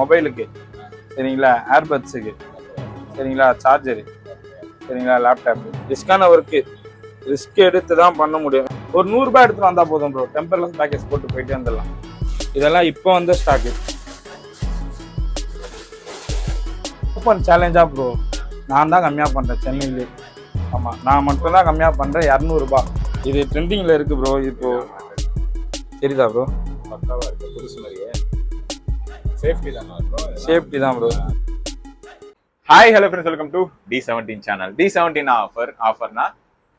மொபைலுக்கு. சரிங்களா? ஏர்பட்ஸுக்கு சரிங்களா? சார்ஜரு சரிங்களா? லேப்டாப்பு ரிஸ்கான ஒர்க்கு ரிஸ்க் எடுத்து தான் பண்ண முடியும். ஒரு நூறுரூபா எடுத்து வந்தால் போதும் ப்ரோ டெம்பர்லெஸ் பேக்கேஜ் போட்டு போயிட்டு வந்துடலாம். இதெல்லாம் இப்போ வந்த ஸ்டாக்கு ஓப்பன் சேலஞ்சா ப்ரோ நான் தான் கம்மியாக பண்ணுறேன் சென்னையிலே. ஆமாம் நான் மட்டும் தான் கம்மியாக பண்ணுறேன் இரநூறுபா இது ட்ரெண்டிங்கில் இருக்குது ப்ரோ இப்போ. தெரியுதா ப்ரோ பக்காவாக இருக்குது புதுசு மாதிரியே. சேஃப்டி தானே சேஃப்டி தான் bro hi hello friends welcome to T seventeen channel T seventeen offer ஆஃபர்னா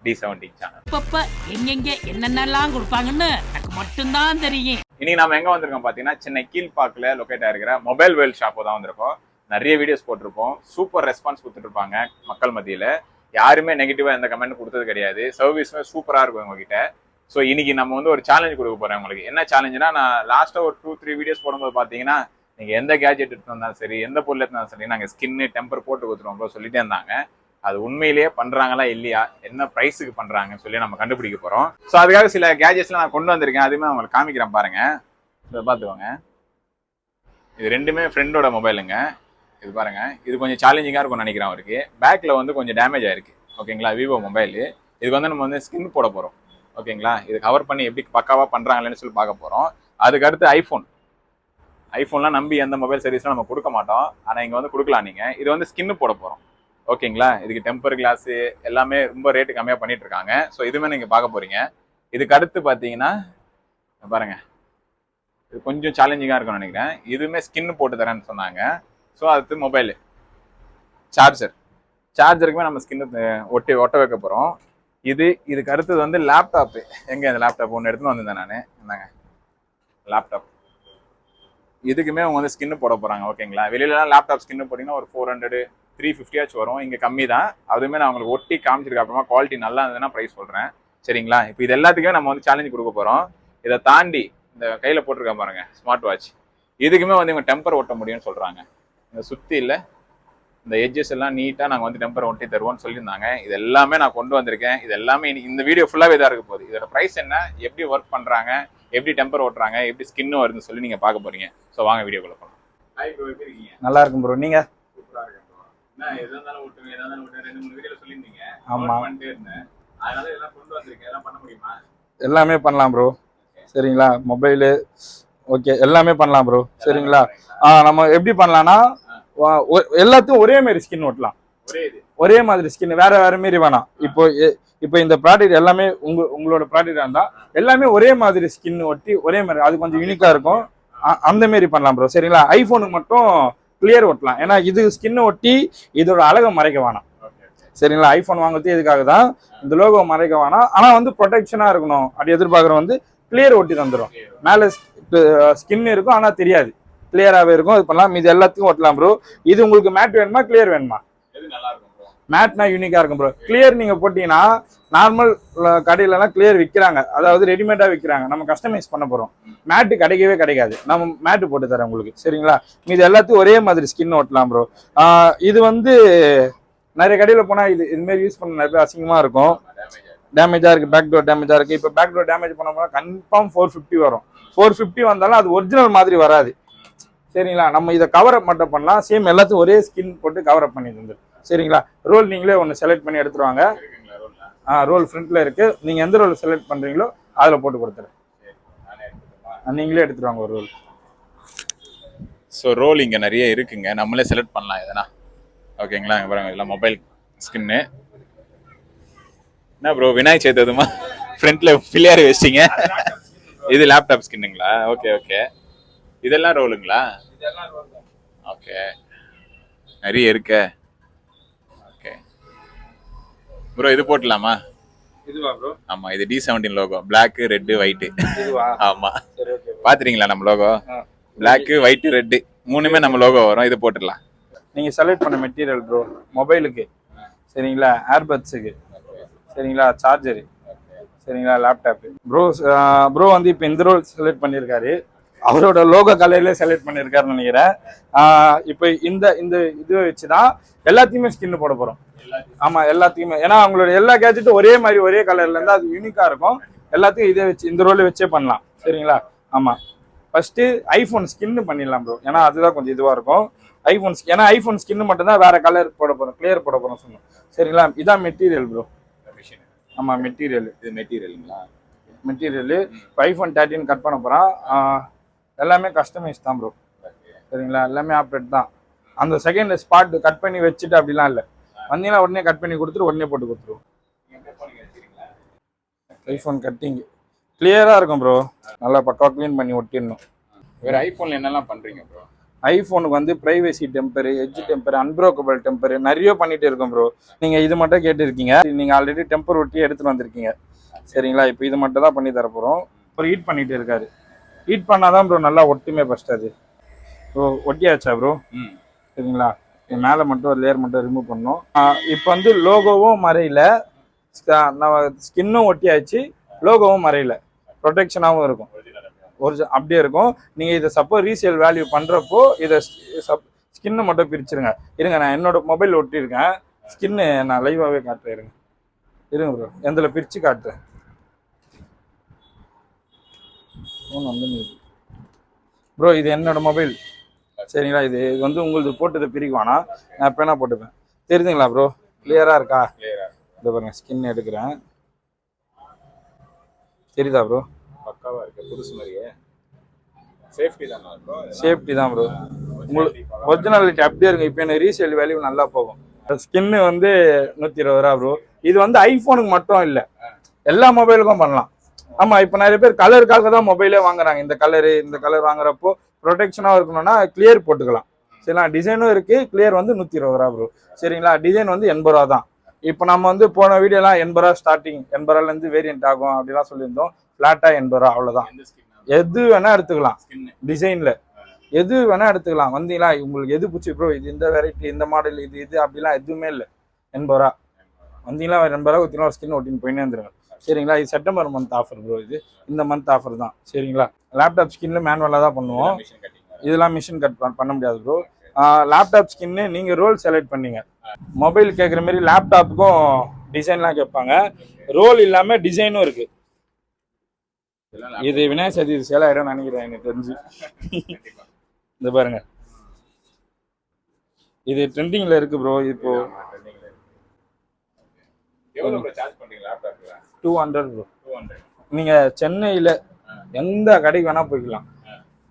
T seventeen channel அப்பப்ப எங்கெங்க என்னென்னலாம் கொடுப்பாங்கன்னு எனக்கு மட்டும்தான் தெரியும். இன்னைக்கு நம்ம எங்க வந்திருக்கோம் பாத்தீங்கன்னா சென்னை கீழ்பாக்கில் லொக்கேட் ஆயிருக்கிற மொபைல் வேல் ஷாப்பு தான் வந்திருக்கோம். நிறைய வீடியோஸ் போட்டிருப்போம் சூப்பர் ரெஸ்பான்ஸ் கொடுத்துட்டு இருப்பாங்க மக்கள் மத்தியில. யாருமே நெகட்டிவா எந்த கமெண்ட் கொடுத்தது கிடையாது. சர்வீஸுமே சூப்பரா இருக்கும் உங்ககிட்ட. ஸோ இன்னைக்கு நம்ம வந்து ஒரு சேலஞ்ச் கொடுக்க போறோம் உங்களுக்கு. என்ன சேலஞ்சுனா நான் லாஸ்டா ஒரு டூ த்ரீ வீடியோஸ் போடும்போது பாத்தீங்கன்னா நீங்கள் எந்த கேஜெட் எடுத்துருந்தாலும் சரி எந்த பொருள் எடுத்தாலும் சரி நாங்கள் ஸ்கின்னு டெம்பர் போட்டு கொடுத்துருவோம் bro சொல்லிட்டே இருந்தாங்க. அது உண்மையிலேயே பண்ணுறாங்களா இல்லையா? என்ன ப்ரைஸுக்கு பண்ணுறாங்கன்னு சொல்லி நம்ம கண்டுபிடிக்க போகிறோம் ஸோ அதுக்காக சில கேஜெட்ஸ்லாம் நான் கொண்டு வந்திருக்கேன். அதுவுமே உங்களுக்கு காமிக்கிறேன் பாருங்கள் இதை பார்த்துக்கோங்க. இது ரெண்டுமே ஃப்ரெண்டோட மொபைலுங்க இது பாருங்க. இது கொஞ்சம் சேலஞ்சிங்காக இருக்கும்னு நினைக்கிறேன் அவருக்கு. பேக்கில் வந்து கொஞ்சம் டேமேஜ் ஆயிருக்கு. ஓகேங்களா விவோ மொபைல் இதுக்கு வந்து நம்ம வந்து ஸ்கின் போட போகிறோம் ஓகேங்களா இது கவர் பண்ணி எப்படி பக்காவாக பண்ணுறாங்களேன்னு சொல்லி பார்க்க போகிறோம் அதுக்கு அடுத்து ஐஃபோன் ஐஃபோன்லாம் நம்பி எந்த மொபைல் சர்வீஸ்லாம் நம்ம கொடுக்க மாட்டோம். ஆனால் இங்கே வந்து கொடுக்கலாம் நீங்கள் இது வந்து ஸ்கின்னு போட போகிறோம் ஓகேங்களா? இதுக்கு டெம்பர் கிளாஸு எல்லாமே ரொம்ப ரேட்டு கம்மியாக பண்ணிட்டு இருக்காங்க. ஸோ இதுவுமே நீங்கள் பார்க்க போகிறீங்க இதுக்கு அடுத்து பார்த்தீங்கன்னா பாருங்கள் இது கொஞ்சம் சேலஞ்சிங்காக இருக்கும்னு நினைக்கிறேன். இதுவுமே ஸ்கின்னு போட்டு தரேன்னு சொன்னாங்க. ஸோ அடுத்து மொபைலு சார்ஜர் சார்ஜருக்குமே நம்ம ஸ்கின்னு ஒட்டி ஒட்ட வைக்க போகிறோம் இது இதுக்கு அடுத்தது வந்து லேப்டாப்பு எங்கே இந்த லேப்டாப் ஒன்று எடுத்துன்னு வந்திருந்தேன் நான். என்னங்க லேப்டாப் இதுக்குமே அவங்க வந்து ஸ்கின்னு போட போகிறாங்க ஓகேங்களா வெளியிலலாம் லேப்டாப் ஸ்கின்னு போட்டிங்கன்னா ஒரு ஃபோர் ஹண்ட்ரடு த்ரீ ஃபிஃப்டியாச்சும் வரும். இங்கே கம்மி தான். அதுவுமே நான் உங்களுக்கு ஒட்டி காமிச்சிருக்க அப்புறமா குவாலிட்டி நல்லா இருந்ததுன்னா ப்ரைஸ் சொல்கிறேன் சரிங்களா? இப்போ இது எல்லாத்துக்குமே நம்ம வந்து சேலஞ்ச் கொடுக்க போகிறோம் இதை தாண்டி இந்த கையில் போட்டிருக்க பாருங்க ஸ்மார்ட் வாட்ச் இதுக்குமே வந்து இவங்க டெம்பர் ஒட்ட முடியும்னு சொல்கிறாங்க இந்த சுற்றி இல்லை. இந்த எட்ஜஸ் எல்லாம் நீட்டாக நாங்கள் வந்து டெம்பர் ஒட்டி தருவோம்னு சொல்லியிருந்தாங்க. இது எல்லாமே நான் கொண்டு வந்திருக்கேன். இது எல்லாமே இந்த வீடியோ ஃபுல்லாகவே இதாக இருக்க போகுது. இதோட ப்ரைஸ் என்ன? எப்படி ஒர்க் பண்ணுறாங்க எப்படி டெம்பர் ஓட்டுறாங்க எப்படி ஸ்கின்னு வருதுன்னு சொல்லி நீங்கள் பார்க்க போறீங்க. ஸோ வாங்க வீடியோக்குள்ள போகலாம் ஹாய் ப்ரோ எப்படி இருக்கீங்க? நல்லா இருக்கும் ப்ரோ நீங்கள் எல்லாம் பண்ண முடியுமா? எல்லாமே பண்ணலாம் ப்ரோ சரிங்களா? மொபைலு ஓகே எல்லாமே பண்ணலாம் ப்ரோ சரிங்களா? ஆ நம்ம எப்படி பண்ணலாம்னா எல்லாத்தையும் ஒரே மாதிரி ஸ்கின் ஓட்டலாம். ஒரே மாதிரி ஸ்கின் வேற வேற மாரி வேணாம். இப்போ இப்போ இந்த ப்ராடக்ட் எல்லாமே உங்க உங்களோட ப்ராடக்டாக இருந்தா எல்லாமே ஒரே மாதிரி ஸ்கின் ஒட்டி ஒரே மாதிரி அது கொஞ்சம் யூனிக்கா இருக்கும். அந்த மாரி பண்ணலாம் ப்ரோ சரிங்களா? ஐஃபோனுக்கு மட்டும் கிளியர் ஒட்டலாம். ஏன்னா இது ஸ்கின் ஒட்டி இதோட அழகை மறைக்க வேணாம். சரிங்களா? ஐஃபோன் வாங்குறது இதுக்காக தான்? இந்த லோகோ மறைக்க வேணாம். ஆனா வந்து ப்ரொடெக்ஷனா இருக்கணும். அப்படி எதிர்பார்க்குற வந்து கிளியர் ஒட்டி தந்துடும் மேலே ஸ்கின் இருக்கும் ஆனா தெரியாது. கிளியராகவே இருக்கும். இது பண்ணலாம். இது எல்லாத்தையும் ஒட்டலாம் ப்ரோ இது உங்களுக்கு மேட் வேணுமா? கிளியர் வேணுமா எது நல்லா இருக்கும் ப்ரோ மேட்னா யூனிக்காக இருக்கும் ப்ரோ கிளியர் நீங்கள் போட்டிங்கன்னா நார்மல் கடையிலலாம் கிளியர் விற்கிறாங்க அதாவது ரெடிமேடாக விற்கிறாங்க நம்ம கஸ்டமைஸ் பண்ண போகிறோம் மேட்டு கிடைக்கவே கிடைக்காது. நம்ம மேட்டு போட்டு தரேன் உங்களுக்கு. சரிங்களா? இது எல்லாத்தையும் ஒரே மாதிரி ஸ்கின் ஓட்டலாம் ப்ரோ இது வந்து நிறைய கடையில் போனால் இது இதுமாரி யூஸ் பண்ண நிறைய அசிங்கமாக இருக்கும். டேமேஜாக இருக்குது பேக் டோர் டேமேஜாக இருக்குது இப்போ பேக் டோர் டேமேஜ் பண்ணோம்னா கன்ஃபார்ம் ஃபோர் ஃபிஃப்டி வரும். ஃபோர் ஃபிஃப்டி வந்தாலும் அது ஒரிஜினல் மாதிரி வராது. சரிங்களா? நம்ம இதை கவர் அப் மட்டும் பண்ணலாம். சேம் எல்லாத்தையும் ஒரே ஸ்கின் போட்டு கவர் அப் பண்ணி தந்துடும் சரிங்களா? ரோல் நீங்களே ஒன்று செலக்ட் பண்ணி எடுத்துருவாங்க ரோல்ல ரோல் ஃப்ரண்ட்டில் இருக்குது நீங்கள் எந்த ரோல் செலக்ட் பண்ணுறீங்களோ அதில் போட்டு கொடுத்துறேன் சரி நானே எடுத்துக்கோமா நீங்களே எடுத்துருவாங்க ஒரு ரோல் ஸோ ரோல் இங்கே நிறைய இருக்குங்க. நம்மளே செலக்ட் பண்ணலாம் எதனா. ஓகேங்களா இங்க பாருங்க இதெல்லாம் மொபைல் ஸ்கின்னு என்ன ப்ரோ விநாயக் சேர்த்ததுமா ஃப்ரண்ட்ல பிள்ளையார் வச்சிட்டீங்க. இது லேப்டாப் ஸ்கின்னுங்களா ஓகே ஓகே இதெல்லாம் ரோலுங்களா ஓகே நிறைய இருக்க. ப்ரோ இது போட்டலாமா இதுவா ப்ரோ ஆமா இது T seventeen logo black red white இதுவா? ஆமா. பாத்துறீங்களா நம்ம லோகோ. பிளாக் ஒயிட் ரெட்டு மூணுமே நம்ம லோகோ வரும். இது போட்டுடலாம். நீங்கள் செலக்ட் பண்ண மெட்டீரியல் ப்ரோ மொபைலுக்கு சரிங்களா? ஏர்பட்ஸுக்கு சரிங்களா? சார்ஜரு சரிங்களா? லேப்டாப்பு ப்ரோ ப்ரோ வந்து இப்போ இந்த ரோல் செலக்ட் பண்ணியிருக்காரு அவரோட லோகோ கலர்லேயே செலக்ட் பண்ணியிருக்காருன்னு நினைக்கிறேன். இப்போ இந்த இந்த இது வச்சு தான் எல்லாத்தையுமே ஸ்கின் போட போகிறோம் ஆமாம் எல்லாத்தையுமே. ஏன்னா அவங்களோட எல்லா கேஜெட்டும் ஒரே மாதிரி ஒரே கலர்ல இருந்தால் அது யூனிக்காக இருக்கும். எல்லாத்தையும் இதே வச்சு இந்த ரோலை வச்சே பண்ணலாம். சரிங்களா? ஆமாம் ஃபர்ஸ்ட் ஐஃபோன் ஸ்கின்னு பண்ணிடலாம் ப்ரோ ஏன்னா அதுதான் கொஞ்சம் இதுவாக இருக்கும். ஐஃபோன் ஏன்னா ஐஃபோன் ஸ்கின்னு மட்டும் தான் வேற கலர் போட போகிறோம் கிளியர் போட போகிறோம் சொன்னோம். சரிங்களா? இதான் மெட்டீரியல் ப்ரோ ஆமாம் மெட்டீரியல் இது மெட்டீரியலுங்களா மெட்டீரியல் இப்போ ஐஃபோன் தேர்ட்டின் கட் பண்ண போகிறான் எல்லாமே கஸ்டமைஸ் தான் ப்ரோ சரிங்களா? எல்லாமே ஆப்ரேட் தான். அந்த செகண்ட் ஸ்பாட் கட் பண்ணி வச்சுட்டு அப்படிலாம் இல்லை. வந்தீங்கன்னா உடனே கட் பண்ணி கொடுத்துட்டு உடனே போட்டு கொடுத்துருவோம். ஐஃபோன் கட்டிங் கிளியராக இருக்கும் ப்ரோ நல்லா பக்கா க்ளீன் பண்ணி ஒட்டிடணும். வேற ஐபோன்ல என்னெல்லாம் பண்றீங்க ப்ரோ ஐஃபோனுக்கு வந்து privacy temper edge temper unbreakable temper நிறைய பண்ணிட்டு இருக்கோம் ப்ரோ நீங்கள் இது மட்டும் கேட்டிருக்கீங்க. நீங்கள் ஆல்ரெடி டெம்பர் ஒட்டி எடுத்துட்டு வந்திருக்கீங்க. சரிங்களா? இப்போ இது மட்டும் தான் பண்ணி தர போகிறோம் அப்புறம் ஹீட் பண்ணிட்டு இருக்காரு. ஹீட் பண்ணாதான் ப்ரோ நல்லா ஒட்டுமே ஃபர்ஸ்ட் அது. ப்ரோ ஒட்டியாச்சா ப்ரோ ம். சரிங்களா? மேலே மட்டும் ஒரு லேயர் மட்டும் ரிமூவ் பண்ணோம் இப்போ வந்து லோகோவும் மறையில. ஸ்கின்னும் ஒட்டியாச்சு. லோகோவும் மறையில. ப்ரொடெக்ஷனாகவும் இருக்கும். ஒரு அப்படியே இருக்கும். நீங்கள் இதை சப்போஸ் ரீசேல் வேல்யூ பண்ணுறப்போ இதை சப் ஸ்கின்னை மட்டும் பிரிச்சிருங்க. இருங்க நான் என்னோட மொபைல் ஒட்டியிருக்கேன். ஸ்கின்னு நான் லைவாகவே காட்டுறேன் இருங்க. இருங்க ப்ரோ எந்தில் பிரித்து காட்டுறேன். ஃபோன் வந்து ப்ரோ இது என்னோட மொபைல் சரிங்களா? இது இது வந்து உங்களுது போட்டதை பிரிக்க வேணாம் நான் என்ன போட்டுப்பேன். தெரியுதுங்களா ப்ரோ கிளியராக இருக்கா? இந்த பாருங்க ஸ்கின் எடுக்கிறேன். தெரியுதா ப்ரோ பக்காவா இருக்கு புதுசு மாதிரியே. சேஃப்டி தானா இருக்கும்? சேஃப்டி தான் ப்ரோ உங்களுக்கு ஒரிஜினாலிட்டி அப்படியே இருக்கு இப்போ எனக்கு ரீசேல் வேல்யூ நல்லா போகும். ஸ்கின்னு வந்து நூற்றி இருபது ரூபா ப்ரோ இது வந்து ஐஃபோனுக்கு மட்டும் இல்லை. எல்லா மொபைலுக்கும் பண்ணலாம். ஆமாம் இப்போ நிறைய பேர் கலருக்காக தான் மொபைலே வாங்குறாங்க. இந்த கலரு இந்த கலர் வாங்குறப்போ ப்ரொடெக்ஷனாக இருக்கணும்னா கிளியர் போட்டுக்கலாம். சரிங்களா? டிசைனும் இருக்குது கிளியர் வந்து நூற்றி இருபது ரூபா ப்ரோ சரிங்களா? டிசைன் வந்து எண்பது ரூபா தான். இப்போ நம்ம வந்து போன வீடியோலாம் எண்பது ரூபா ஸ்டார்டிங் எண்பது ரூபாலேருந்து வேரியன்ட் ஆகும் அப்படிலாம் சொல்லியிருந்தோம். ஃப்ளாட்டாக எண்பது ரூபா அவ்வளோதான் எது வேணால் எடுத்துக்கலாம். டிசைனில் எது வேணால் எடுத்துக்கலாம். வந்தீங்களா? உங்களுக்கு எது பிடிச்சி ப்ரோ இது இந்த வெரைட்டி இந்த மாடல் இது இது அப்படிலாம் எதுவுமே இல்லை. எண்பது ரூபா. வந்தீங்களா? எண்பது ரூபா ஊற்றினா ஒரு ஸ்கின் ஒட்டின்னு போயினே வந்துருங்க சரிங்களா? இது செப்டம்பர் மந்த் ஆஃபர் ப்ரோ இது. இந்த மந்த் ஆஃபர் தான். சரிங்களா? லேப்டாப் ஸ்கின்ல மேனுவலாக தான் பண்ணுவோம். இதெல்லாம் மிஷின் கட் பண்ண முடியாது ப்ரோ லேப்டாப் ஸ்கின்னு நீங்கள் ரோல் செலக்ட் பண்ணீங்க. மொபைல் கேட்குற மாதிரி லேப்டாப்புக்கும் டிசைன்லாம் கேட்பாங்க ரோல் இல்லாமல் டிசைனும் இருக்குது இது விநாயகர் சதுர்த்தி சேல் ஆயிடும் நினைக்கிறேன் எனக்கு தெரிஞ்சு. இந்த பாருங்க. இது ட்ரெண்டிங்ல இருக்கு ப்ரோ இப்போ எவ்வளவு ப்ரோ சார்ஜ் பண்றீங்க லேப்டாப்ல two hundred bro two hundred நீங்க சென்னையில எந்த கடைக்கு வேணா போய்க்கலாம்.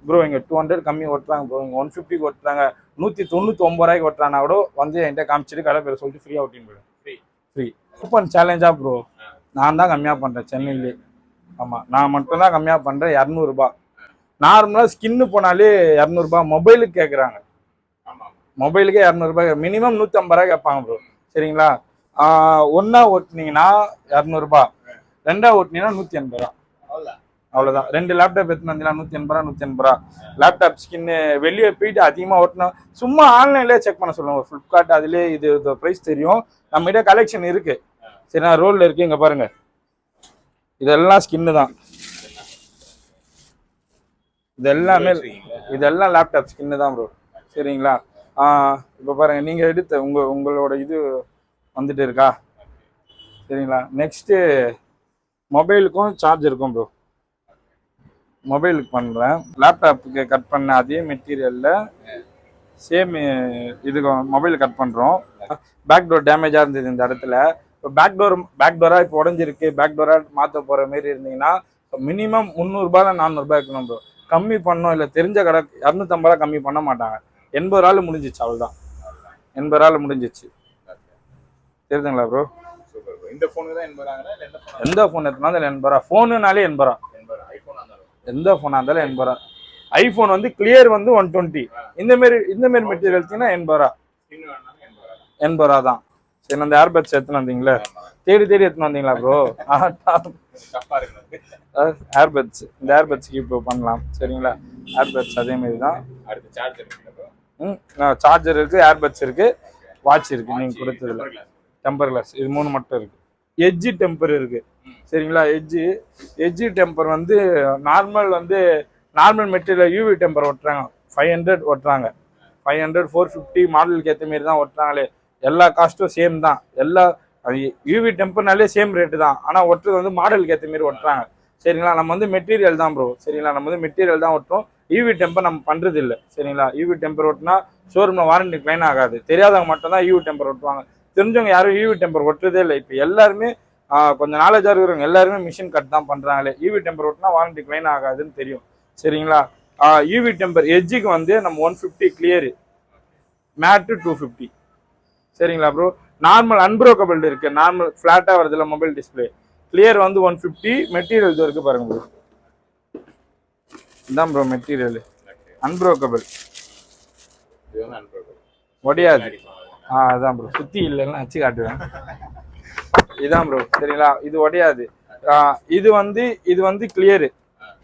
ப்ரோ இங்க டூ ஹண்ட்ரட் கம்மி ஓட்டுறாங்க ப்ரோ இங்க ஒன் ஃபிஃப்டிக்கு ஓட்டுறாங்க. நூத்தி தொண்ணூத்தி ஒன்பது ரூபாய்க்கு ஓட்டுறானா கூட வந்து என்கிட்ட காமிச்சிட்டு கடை பேர் சொல்லிட்டு ஃப்ரீயா ஓட்டின்னு போயிடும் ஃப்ரீ ஃப்ரீ கூப்பன் சேலஞ்சா ப்ரோ நான் தான் கம்மியா பண்றேன் சென்னையிலே. ஆமா நான் மட்டும் தான் கம்மியா பண்றேன் இரநூறுபா. நார்மலா ஸ்கின்னு போனாலே இரநூறுபா. மொபைலுக்கு கேட்குறாங்க மொபைலுக்கே இரநூறுபா. மினிமம் நூற்றம்பது ரூபாய் கேட்பாங்க ப்ரோ சரிங்களா? ஒன்றா ஓட்டுனீங்கன்னா இரநூறுபா ரெண்டா ஓட்டுனீங்கன்னா நூற்றி எண்பது ரூபா. அவ்வளவுதான். ரெண்டு லேப்டாப் எடுத்துன்னு வந்தீங்கன்னா நூற்றி எண்பது ரூபா நூற்றி எண்பது ரூபா. லேப்டாப் ஸ்கின்னு வெளியே போயிட்டு அதிகமாக ஓட்டணும் சும்மா ஆன்லைன்லேயே செக் பண்ண சொல்லுவாங்க ஃப்ளிப்கார்ட் அதுலேயே இது ப்ரைஸ் தெரியும். நம்மகிட்ட கலெக்ஷன் இருக்கு. சரி நான் ரோலில் இருக்கு. இங்கே பாருங்க. இதெல்லாம் ஸ்கின்னு தான். இது எல்லாமே? இதெல்லாம் லேப்டாப் ஸ்கின்னு தான் ப்ரோ சரிங்களா? இப்போ பாருங்க. நீங்கள் எடுத்த உங்க உங்களோட இது வந்துட்டு இருக்கா? சரிங்களா. நெக்ஸ்ட்டு மொபைலுக்கும் சார்ஜ் இருக்கும் ப்ரோ மொபைலுக்கு பண்ணுறேன் லேப்டாப்புக்கு கட் பண்ண அதே மெட்டீரியலில் சேம் இதுக்கு மொபைல் கட் பண்ணுறோம் பேக் டோர் டேமேஜாக இருந்தது இந்த இடத்துல. இப்போ பேக் டோர் பேக் டோராக இப்போ உடஞ்சிருக்கு. பேக் டோராக மாற்ற போகிற மாரி இருந்தீங்கன்னா மினிமம் முந்நூறுபாயில் நானூறுபா இருக்கணும் ப்ரோ கம்மி பண்ணோம். இல்லை தெரிஞ்ச கடை இரநூத்தம்பது ரூபா கம்மி பண்ண மாட்டாங்க. எண்பது ரூபாயில் முடிஞ்சிச்சு அவ்வளோதான் எண்பது ரூபாயில் முடிஞ்சிச்சு. தெரியுதுங்களா ப்ரோ இந்த ஃபோனுக்கு தான் இல்ல எந்த ஃபோன் எடுத்தாலும் எண்பது ரூபா ஃபோனுனாலே எண்பது ரூபா எண்பது எந்த ஃபோனாக இருந்தாலும் எண்பது ரூபா ஐஃபோன் வந்து கிளியர் வந்து ஒன் டுவெண்ட்டி இந்த மாரி இந்த மாரி மெட்டீரியல் எடுத்தீங்கன்னா எண்பது ரூபா எண்பது ரூபா எண்பது தான். சரி அந்த ஏர்பட்ஸ் எடுத்துன்னு வந்தீங்களே? தேடி தேடி எடுத்துன்னு வந்தீங்களா ப்ரோ ஏர்பட்ஸ் இந்த ஏர்பட்ஸ்க்கு இப்போ பண்ணலாம். சரிங்களா? ஏர்பட்ஸ் அதே மாதிரி தான். ம் சார்ஜர் இருக்கு ஏர்பட்ஸ் இருக்கு வாட்ச் இருக்கு. நீங்க கொடுத்ததுல டெம்பர் கிளாஸ் இது மூணு மட்டும் இருக்குது எஜ்ஜு டெம்பர் இருக்குது சரிங்களா? எஜ்ஜு எஜ்ஜு டெம்பர் வந்து நார்மல் வந்து நார்மல் மெட்டீரியல் யூவி டெம்பர் ஒட்டுறாங்க. ஃபைவ் ஹண்ட்ரட் ஒட்டுறாங்க. ஃபைவ் ஹண்ட்ரட் ஃபோர் ஃபிஃப்டி மாடலுக்கு ஏற்ற மாரி தான் ஒட்டுறாங்களே. எல்லா காஸ்ட்டும் சேம் தான். எல்லா யூவி டெம்பர்னாலே சேம் ரேட்டு தான். ஆனால் ஒட்டுறது வந்து மாடலுக்கு ஏற்ற மாரி ஒட்டுறாங்க. சரிங்களா? நம்ம வந்து மெட்டீரியல் தான் ப்ரோ சரிங்களா? நம்ம வந்து மெட்டீரியல் தான் ஒட்டுறோம். யூவி டெம்பர் நம்ம பண்ணுறது இல்லை சரிங்களா யூவி டெம்பர் ஓட்டினா ஷோரூமில் வாரண்டி கிளைன் ஆகாது. தெரியாதவங்க மட்டும் தான் யூவி டெம்பர் ஓட்டுவாங்க தெரிஞ்சவங்க யாரும் யூவி டெம்பர் ஒட்டுறதே இல்லை. இப்போ எல்லாருமே கொஞ்சம் நாலேஜாக இருக்கிறவங்க எல்லாருமே மிஷின் கட் தான் பண்றாங்களே. யூவி டெம்பர் ஒட்டினா வாரண்டி கிளைன் ஆகாதுன்னு தெரியும். சரிங்களா? யூவி டெம்பர் எட்ஜுக்கு வந்து நம்ம one fifty clear matte two fifty சரிங்களா ப்ரோ நார்மல் அன்ப்ரோக்கபிள் இருக்கு. நார்மல் ஃப்ளாட்டாக வருதுல்ல மொபைல் டிஸ்பிளே கிளியர் வந்து ஒன் ஃபிஃப்டி மெட்டீரியல் இது இருக்கு பாருங்க ப்ரோ இதான் ப்ரோ மெட்டீரியல் அன்ப்ரோக்கபிள். ஒடையாது ஆ அதான் ப்ரோ சுத்தி இல்லைன்னா அச்சு காட்டுவேன். இதான் ப்ரோ சரிங்களா? இது உடையாது. இது வந்து இது வந்து கிளியரு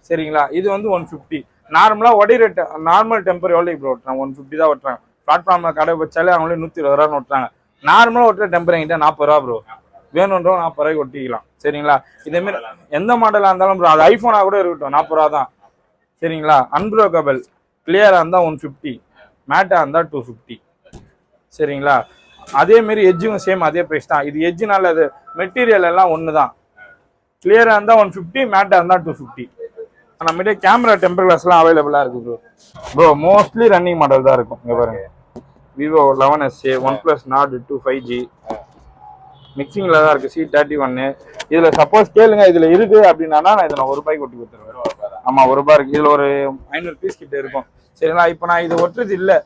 சரிங்களா? இது வந்து ஒன் ஃபிஃப்டி நார்மலாக உடையிற நார்மல் டெம்பர் எவ்வளோ இப்போ ஓட்டுறாங்க ஒன் ஃபிஃப்டி தான் ஓட்டுறாங்க பிளாட்ஃபார்மில் கடை வச்சாலே அவங்களே நூற்றி இருபது ரூபான்னு ஓட்டுறாங்க நார்மலாக ஒட்டுற டெம்பர் எங்கிட்ட நாற்பது ரூபா ப்ரோ வேணுன்றவங்க நாற்பது ரூபாய்க்கு ஒட்டிக்கலாம். சரிங்களா? இதேமாரி எந்த மாடலாக இருந்தாலும் ப்ரோ அது ஐஃபோனாக கூட இருக்கட்டும். நாற்பது ரூபா தான். சரிங்களா? அன்ப்ரோக்கபிள் கிளியராக இருந்தால் ஒன் ஃபிஃப்டி மேட்டாக இருந்தால் டூ ஃபிஃப்டி சரிங்களா? அதேமாரி எஜ்ஜும் சேம் அதே ப்ரைஸ் தான். இது எட்ஜுனால அது மெட்டீரியல் எல்லாம் ஒன்று தான் கிளியராக இருந்தால் ஒன் ஃபிஃப்டி மேட்டாக இருந்தால் டூ ஃபிஃப்டி நம்மகிட்ட கேமரா டெம்பர் கிளாஸ்லாம் அவைலபிளாக இருக்குது bro bro mostly running model தான் இருக்கும். இங்கே பாருங்க. Vivo eleven S one plus Nord two five G மிக்சிங்கில் தான் இருக்குது சி தேர்ட்டி ஒன்று இதில் சப்போஸ் கேளுங்க இதில் இருக்குது அப்படின்னா நான் இதில் ஒரு ரூபாய்க்கு ஒட்டி கொடுத்துருவேன். ஆமாம் ஒரு ரூபாய் இருக்குது இதில் ஒரு ஐநூறு பீஸ் கிட்ட இருக்கும். சரிங்களா? இப்போ நான் இது ஒட்டுறது இல்லை.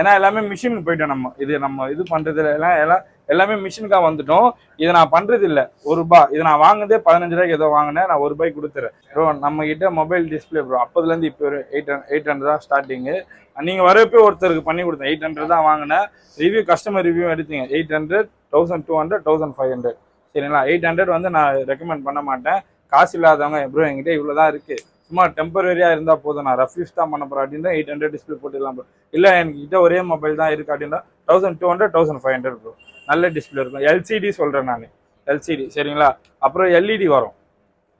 ஏன்னா எல்லாமே மிஷினுக்கு போயிட்டோம் நம்ம. இது நம்ம இது பண்றது எல்லாம் எல்லாம் எல்லாமே மிஷினுக்காக வந்துட்டோம். இதை நான் பண்றது இல்லை. ஒரு ரூபாய் இதை நான் வாங்குனதே பதினஞ்சு ரூபாய்க்கு ஏதோ வாங்கினேன். நான் ஒரு ரூபாய்க்கு கொடுத்துறேன். ப்ரோ நம்ம கிட்ட மொபைல் டிஸ்பிளே ப்ரோ அப்போதுலேருந்து இப்போ ஒரு எயிட் எயிட் ஹண்ட்ரட் தான் ஸ்டார்டிங்கு நீங்கள் வரப்போ ஒருத்தருக்கு பண்ணி கொடுத்தேன். எயிட் ஹண்ட்ரட் தான் வாங்கினேன். ரிவ்யூ கஸ்டமர் ரிவ்யூ எடுத்தீங்க. Eight hundred thousand two hundred thousand five hundred சரிங்களா? எயிட் ஹண்ட்ரட் வந்து நான் ரெக்கமெண்ட் பண்ண மாட்டேன். காசு இல்லாதவங்க ப்ரோ என்கிட்ட இவ்வளோ தான் இருக்குது சும்மா டெம்பரரியாக இருந்தால் போதும். நான் ரஃப் யூஸ் தான் பண்ண போகிறேன் அப்படின்னா எயிட் ஹண்ட்ரட் டிஸ்பிளே போட்டுடலாம் ப்ரோ இல்லை எனக்கு கிட்ட ஒரே மொபைல் தான் இருக்குது அப்படின்னா thousand two hundred thousand five hundred bro நல்ல டிஸ்பிளே இருக்கும். எல்சிடி சொல்கிறேன் நான். எல்சிடி சரிங்களா? அப்புறம் எல்இடி வரும்.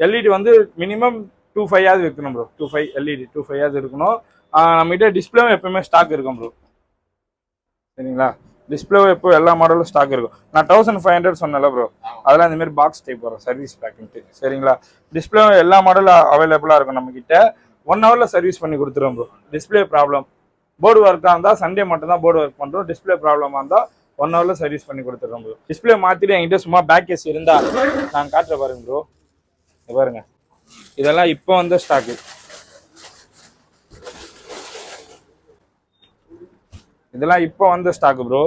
எல்இடி வந்து மினிமம் டூ ஃபைவாவது வைக்கணும் bro two five LED two five இருக்கணும். நம்மகிட்ட டிஸ்பிளேவும் எப்பவுமே ஸ்டாக் இருக்கும் ப்ரோ சரிங்களா? டிஸ்பிளேவும் எப்போ எல்லா மாடலும் ஸ்டாக் இருக்கும். நான் தௌசண்ட் ஃபைவ் ஹண்ட்ரட் சொன்னல ப்ரோ அதெல்லாம் இந்த மாதிரி பாக்ஸ் டைப் வரும் சர்வீஸ் பேக்கிங்ட்டு சரிங்களா? டிஸ்பிளே எல்லா மாடலும் அவைலபிளாக இருக்கும் நம்ம கிட்ட ஒன் ஹவரில் சர்வீஸ் பண்ணி கொடுத்துருவோம் ப்ரோ டிஸ்பிளே ப்ராப்ளம் போர்டு ஒர்க்காக இருந்தால் சண்டே மட்டும் தான் போர்டு ஒர்க் பண்ணுறோம் டிஸ்பிளே ப்ராப்ளமாக இருந்தால் ஒன் ஹவரில் சர்வீஸ் பண்ணி கொடுத்துருவோம் ப்ரோ டிஸ்பிளே மாற்றிட்டு என்கிட்ட சும்மா பேக் கேஸ் இருந்தால் நான் காட்டுற பாருங்க ப்ரோ பாருங்க. இதெல்லாம் இப்போ வந்த ஸ்டாக்கு இதெல்லாம் இப்போ வந்த ஸ்டாக் ப்ரோ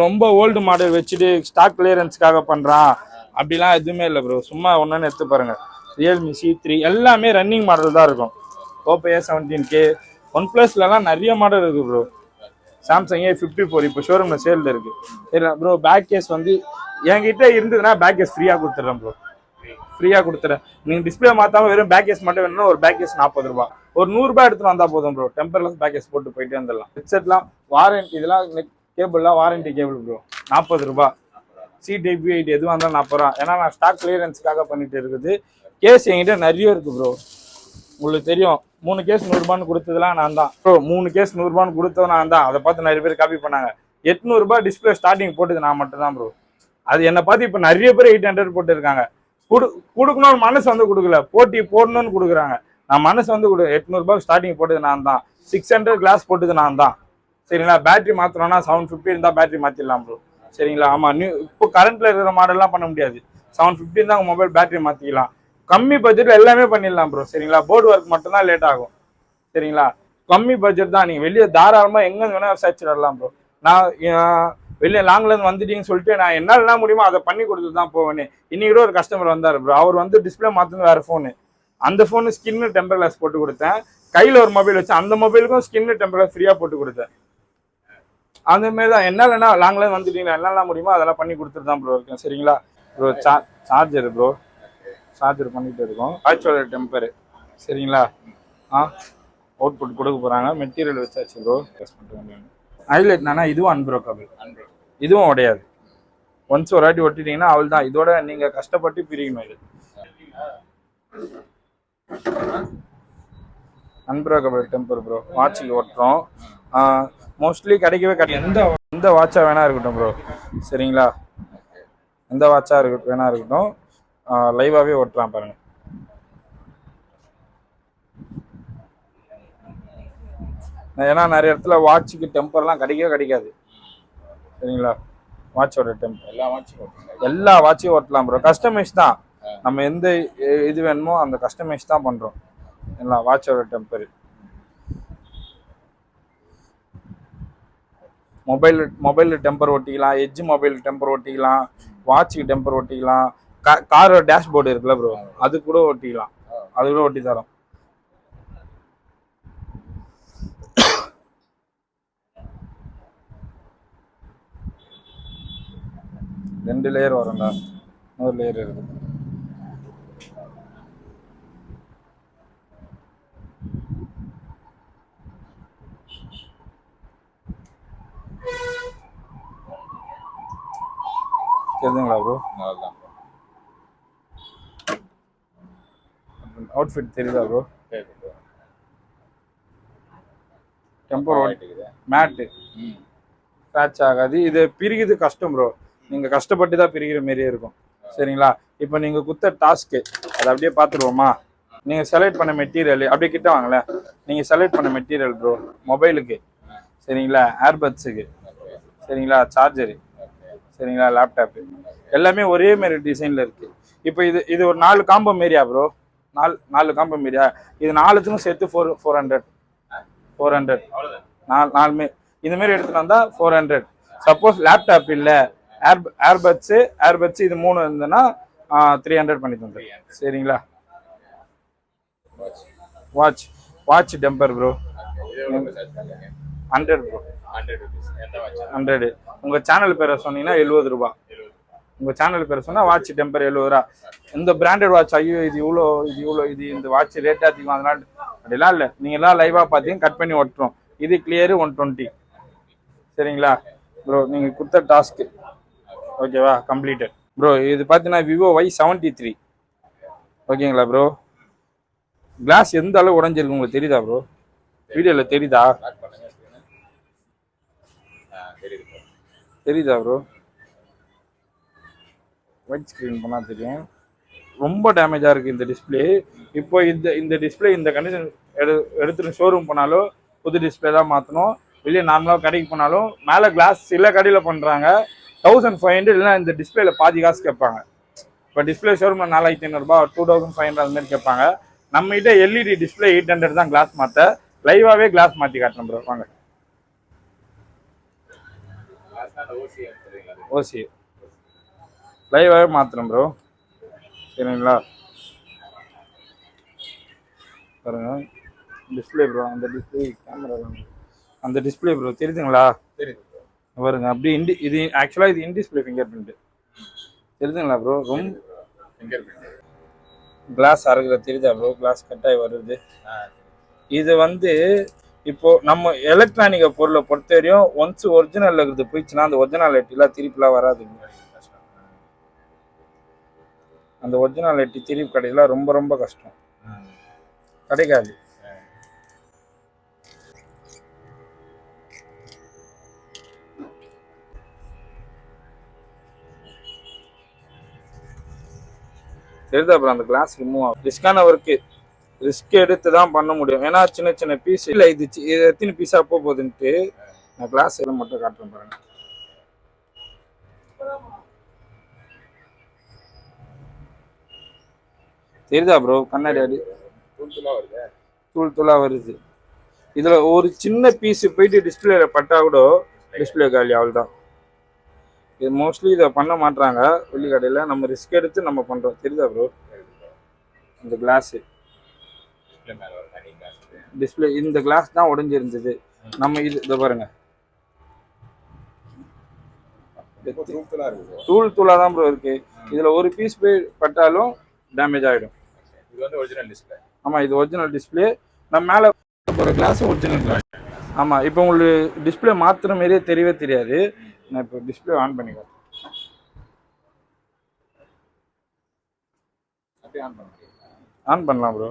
ரொம்ப ஓல்டு மாடல் வச்சுட்டு ஸ்டாக் கிளியரன்ஸ்க்காக பண்ணுறான் அப்படிலாம் எதுவுமே இல்லை ப்ரோ சும்மா ஒன்றுன்னு எடுத்து பாருங்கள் ரியல்மி சி த்ரீ எல்லாமே ரன்னிங் மாடல் தான் இருக்கும். Oppo A seventeen K one ப்ளஸ்லலாம் நிறைய மாடல் இருக்குது bro Samsung A fifty four இப்போ ஷோரூமில் சேலில் இருக்குது சரி ப்ரோ பேக் கேஸ் வந்து என்கிட்ட இருந்ததுன்னா பேக் கேஸ் ஃப்ரீயாக கொடுத்துட்றேன் ப்ரோ ஃப்ரீயாக கொடுத்துட்றேன். நீங்கள் டிஸ்பிளே மாற்றாமல் வெறும் பேக் கேஸ் மட்டும் வேணும்னா ஒரு பேக் கேஸ் நாற்பது ரூபா ஒரு நூறுரூபா எடுத்துட்டு வந்தால் போதும் ப்ரோ டெம்பர்லெஸ் பேக்கேஜ் போட்டு போயிட்டு வந்துடலாம். ஹெட்செட்லாம் வாரண்டி இதெல்லாம் கேபிள்லாம் வாரண்டி கேபிள் ப்ரோ நாற்பது ரூபா சி எயிட் எதுவாக இருந்தாலும் நாற்பது ரூபா ஏன்னா நான் ஸ்டாக் கிளியரன்ஸுக்காக பண்ணிட்டு இருக்குது. கேஸ் என்கிட்ட நிறைய இருக்குது ப்ரோ உங்களுக்கு தெரியும் மூணு கேஸ் நூறுரூபான்னு கொடுத்ததுலாம் நான் தான். ப்ரோ மூணு கேஸ் நூறுரூபான்னு கொடுத்தது நான் தான். அதை பார்த்து நிறைய பேர் காப்பி பண்ணாங்க. எட்நூறுபா டிஸ்பிளே ஸ்டார்டிங் போட்டது நான் மட்டும் தான் ப்ரோ அது என்னை பார்த்து இப்போ நிறைய பேர் எயிட் ஹண்ட்ரட் போட்டுருக்காங்க. கொடு கொடுக்கணும்னு மனசு வந்து கொடுக்கல. போட்டி போடணும்னு கொடுக்குறாங்க. நான் மனசு வந்து கொடு எட்நூறுபா ஸ்டார்டிங் போட்டது நான் தான். சிக்ஸ் ஹண்ட்ரட் கிளாஸ் போட்டது நான் தான். சரிங்களா? பேட்டரி மாற்றணும்னா செவன் ஃபிஃப்டி இருந்தால் பேட்டரி மாற்றிடலாம் ப்ரோ சரிங்களா? ஆமாம் நியூ இப்போ கரண்ட்டில் இருக்கிற மாடல்லாம் பண்ண முடியாது. செவன் ஃபிஃப்டி இருந்தால் உங்கள் மொபைல் பேட்டரி மாற்றிக்கலாம் கம்மி பட்ஜெட்டில் எல்லாமே பண்ணிடலாம் ப்ரோ சரிங்களா? போர்டு ஒர்க் மட்டும்தான் லேட் ஆகும். சரிங்களா? கம்மி பட்ஜெட் தான். நீங்கள் வெளியே தாராளமாக எங்கே வேணால் விசாரிச்சு வரலாம் ப்ரோ நான் வெளியே லாங்லேருந்து வந்துட்டீங்கன்னு சொல்லிட்டு நான் என்னால் என்ன முடியுமோ அதை பண்ணி கொடுத்துட்டு தான் போவேன். இன்னைக்கு கூட ஒரு கஸ்டமர் வந்தார் ப்ரோ அவர் வந்து டிஸ்பிளே மாற்றணும் வேறு ஃபோனு அந்த ஃபோனு ஸ்கின்னு டெம்பர் கிளாஸ் போட்டு கொடுத்தேன். கையில் ஒரு மொபைல் வச்சு அந்த மொபைலுக்கும் ஸ்கின்னு டெம்பர் கிளாஸ் ஃப்ரீயாக போட்டு கொடுத்தேன். அந்த மாதிரி தான் என்னாலன்னா லாங்லேயே வந்துட்டீங்களா? என்னெல்லாம் முடியுமோ அதெல்லாம் பண்ணி கொடுத்துட்டு தான் ப்ரோ இருக்கேன். சரிங்களா? Bro sir charger bro charger பண்ணிகிட்டு இருக்கோம். வாட்சோட டெம்பரு சரிங்களா? ஆ? அவுட்புட் கொடுக்க போகிறாங்க மெட்டீரியல் வச்சாச்சு ப்ரோ டெஸ்ட் பண்ணுறேன் ஹைலைட் என்னன்னா இதுவும் அன்ப்ரோக்கபிள் இதுவும் உடையாது. ஒன்ஸ் ஒரு வாட்டி ஒட்டிட்டீங்கன்னா அவள் தான் இதோட நீங்கள் கஷ்டப்பட்டு பிரிக்கணும் இது. அன்பிரோக்கபிள் டெம்பர் ப்ரோ வாட்சில் ஒட்டுறோம் மோஸ்ட்லி கிடைக்கவே கிடையாது எந்த எந்த வாட்சாக வேணா இருக்கட்டும் ப்ரோ சரிங்களா? எந்த வாட்சாக இருக்கட்டும் வேணா இருக்கட்டும். லைவாகவே ஓட்டுறான் பாருங்க. ஏன்னா நிறைய இடத்துல வாட்சுக்கு டெம்பர்லாம் கிடைக்கவே கிடைக்காது. சரிங்களா? வாட்சோட டெம்பர் எல்லா வாட்சும் எல்லா வாட்சையும் ஓட்டலாம் ப்ரோ கஸ்டமைஸ் தான். நம்ம எந்த இது வேணுமோ அந்த கஸ்டமைஸ் தான் பண்ணுறோம் எல்லாம் வாட்சோட டெம்பர் மொபைல் மொபைலில் டெம்பர் ஒட்டிக்கலாம் எஜ்ஜு மொபைல் டெம்பர் ஒட்டிக்கலாம் வாட்சுக்கு டெம்பர் ஒட்டிக்கலாம். கா காரோட டேஷ்போர்டு இருக்குல்ல ப்ரோ அது கூட ஒட்டிக்கலாம். அது கூட ஒட்டி தரோம். ரெண்டு லேயர் வரும்டா. இன்னொரு லேயர் இருக்கு தெரியுதுங்களா ப்ரோ அவ்வளோதான் அவுட்ஃபிட் தெரியுதா ப்ரோ சரி bro. டெம்பர். மேட்டு ஸ்க்ராட்ச் ஆகாது. இது பிரிக்குது கஷ்டம் ப்ரோ நீங்கள் கஷ்டப்பட்டு தான் பிரிக்கிற மாதிரியே இருக்கும். சரிங்களா? இப்போ நீங்கள் குத்த டாஸ்க்கு அதை அப்படியே பார்த்துருவோமா? நீங்கள் செலக்ட் பண்ண மெட்டீரியல் அப்படியே கிட்ட வாங்களேன். நீங்கள் செலக்ட் பண்ண மெட்டீரியல் ப்ரோ மொபைலுக்கு சரிங்களா? ஏர்பட்ஸுக்கு சரிங்களா? சார்ஜரு சரிங்களா? லேப்டாப்பு எல்லாமே ஒரே மாதிரி டிசைனில் இருக்குது இப்போ இது இது ஒரு நாலு காம்போ மாரியா ப்ரோ நாலு நாலு காம்போ மாரியா இது நாலுத்துக்கும் சேர்த்து four four hundred four hundred நாலு நாலுமே. இந்த மாதிரி எடுத்துட்டு வந்தா ஃபோர் ஹண்ட்ரட் சப்போஸ் லேப்டாப் இல்லை. ஏர் ஏர்பட்ஸு ஏர்பட்ஸ் இது மூணு இருந்ததுன்னா த்ரீ ஹண்ட்ரட் பண்ணி தந்துடுறேன் சரிங்களா? Watch watch watch temper bro hundred bro hundred உங்கள் சேனல் பேரை சொன்னீங்கன்னா எழுபது ரூபா. உங்கள் சேனல் பேரை சொன்னால் வாட்ச் டெம்பர் எழுபது ரூபா. இந்த பிராண்டட் வாட்ச் ஐயோ இது இவ்வளோ இது இவ்வளோ இது இந்த வாட்ச் ரேட் அதிகம் அதனால அப்படிலாம் இல்லை. நீங்கள்லாம் லைவாக பார்த்தீங்க கட் பண்ணி ஓட்டுறோம் இது கிளியரு ஒன் டுவெண்ட்டி சரிங்களா? ப்ரோ நீங்கள் கொடுத்த டாஸ்க்கு ஓகேவா கம்ப்ளீட்டட் ப்ரோ இது பார்த்தீங்கன்னா விவோ ஒய் செவன்ட்டி த்ரீ ஓகேங்களா ப்ரோ கிளாஸ் எந்த அளவு உடஞ்சிருக்கு உங்களுக்கு? தெரியுதா ப்ரோ வீடியோவில் தெரியுதா லாக் பண்ணுங்க screen. ஆ தெரியுது. தெரியுதா ப்ரோ ஒயிட் ஸ்க்ரீன் பண்ணால் தெரியும். ரொம்ப டேமேஜாக இருக்குது இந்த டிஸ்பிளே இப்போ இந்த இந்த டிஸ்ப்ளே இந்த கண்டிஷன் எடு எடுத்துட்டு ஷோரூம் போனாலும் புது டிஸ்பிளே தான் மாற்றணும் வெளியே நார்மலாக கடைக்கு போனாலும் மேலே கிளாஸ் சில கடையில் பண்ணுறாங்க தௌசண்ட் ஃபைவ் ஹண்ட்ரட் இல்லைனா இந்த டிஸ்பிளேல பாதி காசு கேட்பாங்க. இப்போ டிஸ்பிளே ஷோரூமில் நாலாயிரத்தி ஐநூறுரூபா டூ தௌசண்ட் ஃபைவ் ஹண்ட்ரட் அந்த மாதிரி கேட்பாங்க. நம்மகிட்ட எல்இடி டிஸ்பிளே எயிட் ஹண்ட்ரட் தான் கிளாஸ் மாற்ற லைவாகவே கிளாஸ் மாற்றி காட்டணும் ப்ரோ வாங்க Last ஆ அந்த OCM தெரியுங்களா அது? ஓசி லைவாகவே மாற்றணும் ப்ரோ சரிங்களா? பாருங்க. டிஸ்பிளே ப்ரோ அந்த டிஸ்பிளே கேமரா அந்த டிஸ்பிளே ப்ரோ தெரியுதுங்களா? தெரியுது. பாருங்க அப்படியே இண்டி இது ஆக்சுவலாக இது இன்டிஸ்பிளே ஃபிங்கர் பிரிண்ட் தெரியுதுங்களா ப்ரோ ரொம்ப Fingerprint. கிளாஸ் அறுகிற தெரியுதா ப்ரோ கிளாஸ் கட்டாகி வருது. இது வந்து இப்போ நம்ம எலக்ட்ரானிக்க பொருளை பொறுத்த வரையும் ஒன்ஸ் ஒரிஜினல் இருக்கிறது போயிடுச்சுன்னா அந்த ஒரிஜினாலிட்டிலாம் திருப்பிலாம் வராதுங்க அந்த அந்த ஒரிஜினாலிட்டி திருப்பி கிடைக்கலாம் ரொம்ப ரொம்ப கஷ்டம். கிடைக்காது. தெரியுது அப்புறம் அந்த கிளாஸ் ரிமூவ் ஆகும் ரிஸ்கான ஒர்க்கு ரிஸ்க் எடுத்து தான் பண்ண முடியும். ஏன்னா சின்ன சின்ன பீஸ் இல்லை இது இது எத்தனை பீஸாக போக போகுதுன்ட்டு நான் கிளாஸ் இதை மட்டும் காட்டுறேன் பாருங்க. தெரியுதா ப்ரோ கண்ணாடி அடி தூள் தூளாக வருது. இதில் ஒரு சின்ன பீஸ் போயிட்டு டிஸ்பிளேல பட்டா கூட டிஸ்பிளே காலி அவ்வளோதான் இது மோஸ்ட்லி இதை பண்ண மாட்றாங்க. வெளி கடையில் நம்ம ரிஸ்க் எடுத்து நம்ம பண்ணுறோம் தெரியுதா ப்ரோ இந்த கிளாஸு Display மேல ஒரு தனி இருக்கு. டிஸ்பிளே இந்த கிளாஸ் தான் உடைஞ்சிருந்தது. நம்ம இது இதை பாருங்க. தூள் தூளா தான் ப்ரோ இருக்கு. இதில் ஒரு பீஸ் போய் பட்டாலும் டேமேஜ் ஆகிடும் இது வந்து ஒரிஜினல் டிஸ்பிளே ஆமாம் இது ஒரிஜினல் டிஸ்பிளே நம்ம மேலே ஒரு கிளாஸ் ஒரிஜினல் கிளாஸ் ஆமாம் இப்போ உங்களுக்கு டிஸ்பிளே மாற்றுற மாரியே தெரியவே தெரியாது. நான் இப்போ டிஸ்பிளே ஆன் பண்ணிக்கிறேன் ஆன் பண்ணலாம் ப்ரோ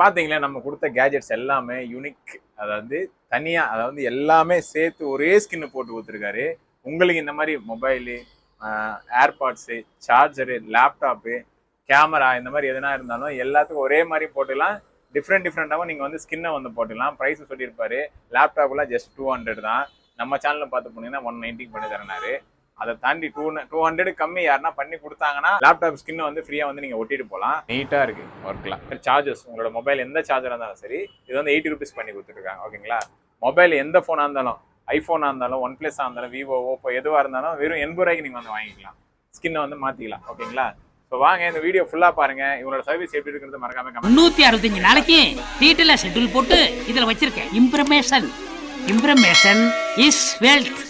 பார்த்தீங்களா நம்ம கொடுத்த கேஜெட்ஸ் எல்லாமே யூனிக் அதாவது தனியாக அதாவது எல்லாமே சேர்த்து ஒரே ஸ்கின்னு போட்டு கொடுத்துருக்காரு. உங்களுக்கு இந்த மாதிரி mobile AirPods charger laptop camera இந்த மாதிரி எதனா இருந்தாலும் எல்லாத்துக்கும் ஒரே மாதிரி போட்டுலாம் டிஃப்ரெண்ட் டிஃப்ரெண்ட்டாகவும் நீங்கள் வந்து ஸ்கின்னை வந்து போட்டுக்கலாம். ப்ரைஸ் சொல்லியிருப்பாரு. லேப்டாப்லாம் ஜஸ்ட் டூ ஹண்ட்ரட் தான். நம்ம சேனலில் பார்த்து போனீங்கன்னா ஒன் நைன்ட்டிக்கு பண்ணி தரனாரு அதை தாண்டி டூ டூ ஹண்ட்ரட் கம்மி யாருன்னா பண்ணி கொடுத்தாங்கன்னா லேப்டாப் ஸ்கின் வந்து ஃப்ரீயாக வந்து நீங்கள் ஒட்டிட்டு போகலாம் நீட்டாக இருக்கு ஒர்க்லாம் சார்ஜஸ் உங்களோட மொபைல் எந்த சார்ஜராக இருந்தாலும் சரி இது வந்து எயிட்டி ருபீஸ் பண்ணி கொடுத்துருக்காங்க ஓகேங்களா மொபைல் எந்த ஃபோனாக இருந்தாலும் ஐஃபோனாக இருந்தாலும் ஒன் ப்ளஸாக இருந்தாலும் விவோ ஓப்போ எதுவாக இருந்தாலும் வெறும் எண்பது ரூபாய்க்கு நீங்கள் வந்து வாங்கிக்கலாம். ஸ்கின்னை வந்து மாற்றிக்கலாம் ஓகேங்களா ஸோ வாங்க இந்த வீடியோ ஃபுல்லாக பாருங்க. இவங்களோட சர்வீஸ் எப்படி இருக்கிறது மறக்காம முந்நூற்றி அறுபத்தஞ்சு நாளைக்கு டீட்டெயிலா ஷெட்யூல் போட்டு இதில் வச்சிருக்கேன். இம்ப்ரமேஷன் இம்ப்ரமேஷன் இஸ் வெல்த்